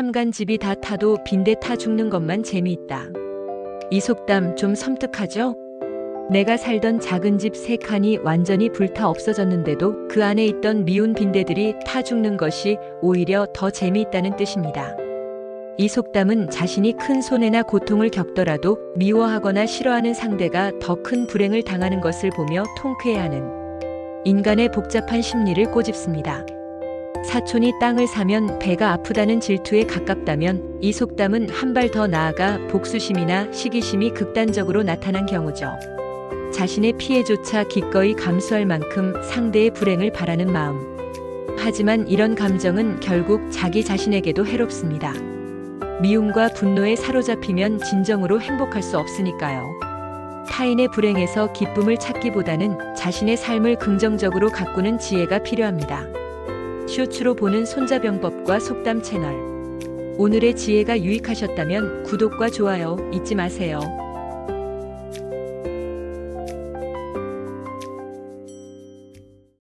삼간집이 다 타도 빈대 타 죽는 것만 재미있다. 이 속담 좀 섬뜩하죠? 내가 살던 작은 집 세 칸이 완전히 불타 없어졌는데도 그 안에 있던 미운 빈대들이 타 죽는 것이 오히려 더 재미있다는 뜻입니다. 이 속담은 자신이 큰 손해나 고통을 겪더라도 미워하거나 싫어하는 상대가 더 큰 불행을 당하는 것을 보며 통쾌해하는 인간의 복잡한 심리를 꼬집습니다. 사촌이 땅을 사면 배가 아프다는 질투에 가깝다면 이 속담은 한 발 더 나아가 복수심이나 시기심이 극단적으로 나타난 경우죠. 자신의 피해조차 기꺼이 감수할 만큼 상대의 불행을 바라는 마음. 하지만 이런 감정은 결국 자기 자신에게도 해롭습니다. 미움과 분노에 사로잡히면 진정으로 행복할 수 없으니까요. 타인의 불행에서 기쁨을 찾기보다는 자신의 삶을 긍정적으로 가꾸는 지혜가 필요합니다. 쇼츠로 보는 손자병법과 속담 채널. 오늘의 지혜가 유익하셨다면 구독과 좋아요 잊지 마세요.